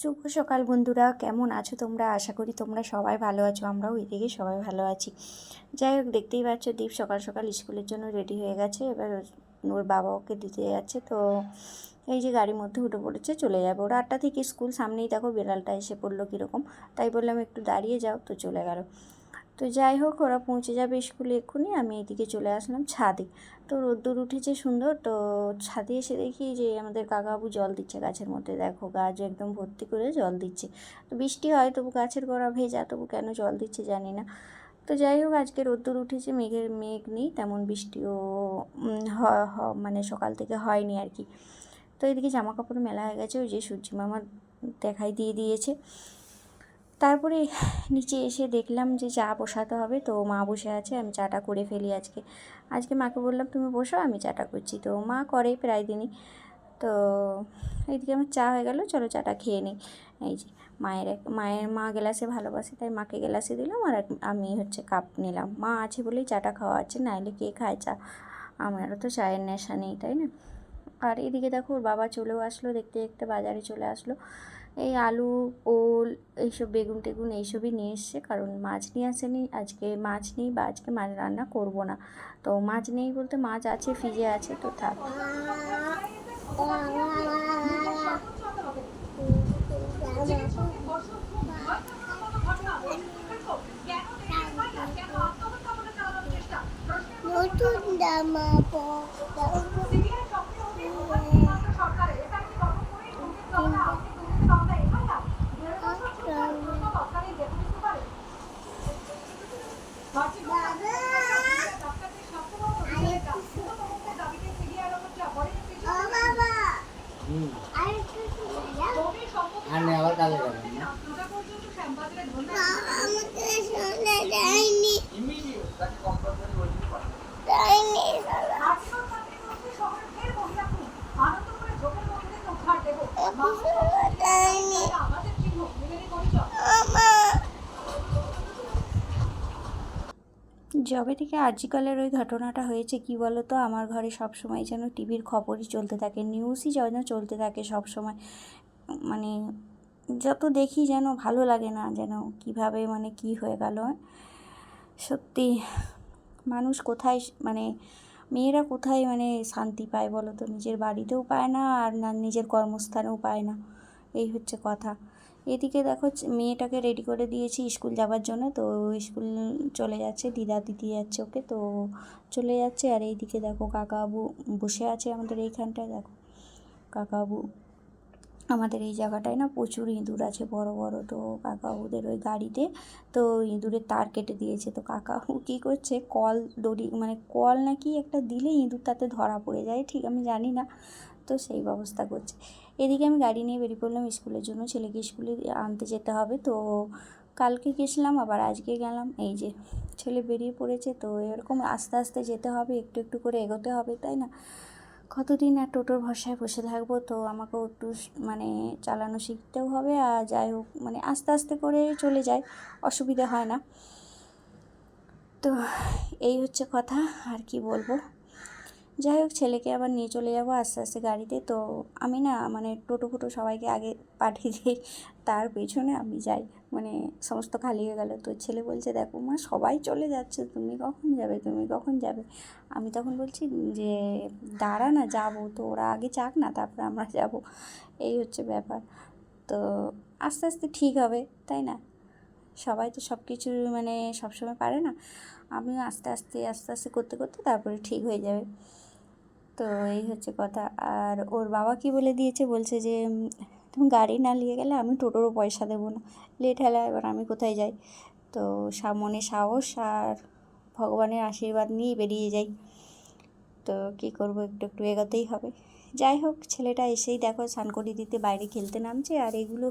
শুভ সকাল বন্ধুরা, কেমন আছো তোমরা? আশা করি তোমরা সবাই ভালো আছো, আমরাও এদিকে সবাই ভালো আছি। যাই হোক, দেখতেই পাচ্ছ দীপ সকাল সকাল স্কুলের জন্য রেডি হয়ে গেছে। এবার ওর বাবা ওকে দিতে যাচ্ছে, তো এই যে গাড়ির মধ্যে উঠে পড়েছে, চলে যাবে। ওরা আটটা থেকে স্কুল সামনেই দেখো, বিড়ালটা এসে পড়ল কীরকম। তাই বললাম, একটু দাঁড়িয়ে যাও। তো চলে গেল। তো যাই হোক, ওরা পৌঁছে যাবে স্কুলে এক্ষুনি। আমি এদিকে চলে আসলাম ছাদে। তো রোদ্দুর উঠেছে সুন্দর। তো ছাদে এসে দেখি যে আমাদের কাকাবু জল দিচ্ছে গাছের মধ্যে। দেখো গাছ একদম ভর্তি করে জল দিচ্ছে। তো বৃষ্টি হয়, তবু গাছের গোড়া ভেজা, তবু কেন জল দিচ্ছে জানি না। তো যাই হোক, আজকে রোদ্দুর উঠেছে, মেঘের মেঘ নেই, তেমন বৃষ্টিও মানে সকাল থেকে হয়নি আর কি। তো এদিকে জামা কাপড় মেলা হয়ে গেছে, ওই যে সূর্যি মামা দেখাই দিয়ে দিয়েছে। তারপরে নিচে এসে দেখলাম যে চা বসাতে হবে। তো মা বসে আছে, আমি চাটা করে ফেলি আজকে। আজকে মাকে বললাম, তুমি বসো, আমি চাটা করছি। তো মা করে প্রায় দিনই। তো এইদিকে আমার চা হয়ে গেল, চলো চাটা খেয়ে নিই। এই যে মায়ের এক, মায়ের মা গ্লাসে ভালোবাসে, তাই মাকে গেলাসে দিলাম আর আমি হচ্ছে কাপ নিলাম। মা আছে বলেই চাটা খাওয়া আছে নাহলে কে খায় চা? আমারও তো চায়ের নেশা নেই, তাই না? আর এদিকে দেখো ওর বাবা চলেও আসলো, দেখতে দেখতে বাজারে চলে আসলো। এই আলু, ওল, এইসব বেগুন টেগুন এইসবই নিয়ে এসছে, কারণ মাছ নিয়ে আসেনি, আজকে মাছ নেই বা আজকে মাছ রান্না করব না। তো মাছ নেই বলতে মাছ আছে, ফ্রিজে আছে, তো থাক। আর আবার কাজে যাবেন না। আমাকে শোনা যায়নি। যায়নি। যবে থেকে আর্জিকালের ওই ঘটনাটা হয়েছে, কি বলো তো আমার ঘরে সব সময় যেন টিভির খবরই চলতে থাকে নিউজই যেন চলতে থাকে সব সময় মানে যত দেখি যেন ভালো লাগে না, যেন কীভাবে মানে কি হয়ে গেল। সত্যি, মানুষ কোথায় মানে মেয়েরা কোথায় মানে শান্তি পায় বলো তো নিজের বাড়িতেও পায় না, আর না নিজের কর্মস্থানেও পায় না। এই হচ্ছে কথা। এদিকে দেখো মেয়েটাকে রেডি করে দিয়েছি স্কুল যাওয়ার জন্য। তো স্কুল চলে যাচ্ছে, দিদা দিদি যাচ্ছে ওকে। তো চলে যাচ্ছে আর এইদিকে দেখো কাকাবু বসে আছে আমাদের এইখানটায়। দেখো কাকাবু আমাদের এই জায়গাটায় না প্রচুর ইঁদুর আছে বড় বড়। তো কাকাবুদের ওই গাড়িতে তো ইঁদুরের তার কেটে দিয়েছে। তো কাকাবু কী করছে, কল দড়ি মানে কল নাকি একটা দিলে ইঁদুর তাতে ধরা পড়ে যায়। ঠিক আমি জানি না। তো সেই ব্যবস্থা করছে। এদিকে আমি গাড়ি নিয়ে বেরিয়ে পড়লাম স্কুলের জন্য। ছেলেকে স্কুলে আনতে যেতে হবে। তো কালকে গেছিলাম, আবার আজকে গেলাম। এই যে ছেলে বেরিয়ে পড়েছে, তো এরকম আস্তে আস্তে যেতে হবে, একটু একটু করে এগোতে হবে, তাই না? কতদিন আর টোটোর ভরসায় বসে থাকব? তো আমাকেও একটু মানে চালানো শিখতেও হবে। আর যাই হোক মানে আস্তে আস্তে করে চলে যায়, অসুবিধা হয় না। তো এই হচ্ছে কথা, আর কি বলব? যাই হোক ছেলেকে আবার নিয়ে চলে যাব আস্তে আস্তে গাড়িতে। তো আমি না মানে টোটো ফোটো সবাইকে আগে পাঠিয়ে দিই, তার পেছনে আমি যাই। মানে সমস্ত খালি হয়ে গেল। তো ছেলে বলছে, দেখো মা, সবাই চলে যাচ্ছে। তুমি কখন যাবে? তুমি কখন যাবে? আমি তখন বলছি যে, দাঁড়া না, যাব। তো ওরা আগে চাক না, তারপরে আমরা যাব। এই হচ্ছে ব্যাপার। তো আস্তে আস্তে ঠিক হবে, তাই না? সবাই তো সব কিছু মানে সবসময় পারে না। আমিও আস্তে আস্তে আস্তে আস্তে করতে করতে তারপরে ঠিক হয়ে যাবে। তো এই হচ্ছে কথা। আর ওর বাবা কি বলে দিয়েছে? বলছে যে তুমি গাড়ি না নিয়ে গেলে আমি টোটোরও পয়সা দেবো না। লেট হলে এবার আমি কোথায় যাই? তো সামনে সাহস আর ভগবানের আশীর্বাদ নিয়েই বেরিয়ে যাই। তো কী করব? একটু একটু এগোতেই হবে। যাই হোক, ছেলেটা এসেই দেখো স্নান করে দিতে বাইরে খেলতে নামছে। আর এগুলো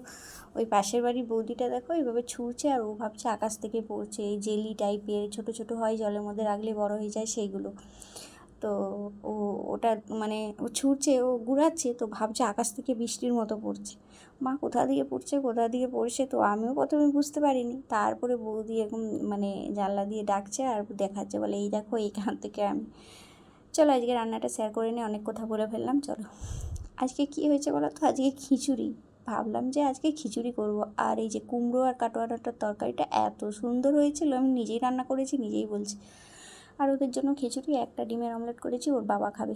ওই পাশের বাড়ির বৌদিটা দেখো এইভাবে ছুঁড়ছে আর ও ভাবছে আকাশ থেকে পড়ছে। এই জেলি টাইপের ছোট ছোট হয়, জলের মধ্যে রাখলে বড় হয়ে যায় সেইগুলো। তো ও, ওটা মানে ও ছুটছে, ও ঘুরাচ্ছে, তো ভাবছে আকাশ থেকে বৃষ্টির মতো পড়ছে। মা, কোথা দিয়ে পড়ছে, কোথা দিয়ে পড়ছে তো আমিও প্রথমে বুঝতে পারিনি। তারপরে বৌদি এরকম মানে জানলা দিয়ে ডাকছে আর দেখাচ্ছে, বলে এই দেখো এইখান থেকে আমি। চলো আজকে রান্নাটা শেয়ার করে নিয়ে অনেক কথা বলে ফেললাম, চলো। আজকে কি হয়েছে বলো তো? আজকে খিচুড়ি। ভাবলাম যে আজকে খিচুড়ি করব। আর এই যে কুমড়ো আর কাটোয়াটার তরকারিটা এত সুন্দর হয়েছিল, আমি নিজেই রান্না করেছি, নিজেই বলছি। আর ওদের জন্য খিচুড়ি, একটা ডিমের অমলেট করেছি, ওর বাবা খাবে।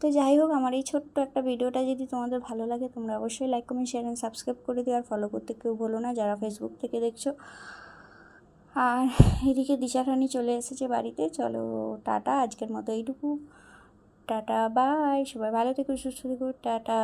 তো যাই হোক, আমার এই ছোট্ট একটা ভিডিওটা যদি তোমাদের ভালো লাগে, তোমরা অবশ্যই like comment share and subscribe করে দিও, আর ফলো করতে কেউ বলো না, যারা ফেসবুক থেকে দেখছ। আর এদিকে দিশারানি চলে এসেছে বাড়িতে। চলো, টাটা, আজকের মতো এইটুকু। টাটা বাই সবাই ভালো থেকো, সুস্থ থেকো। টাটা।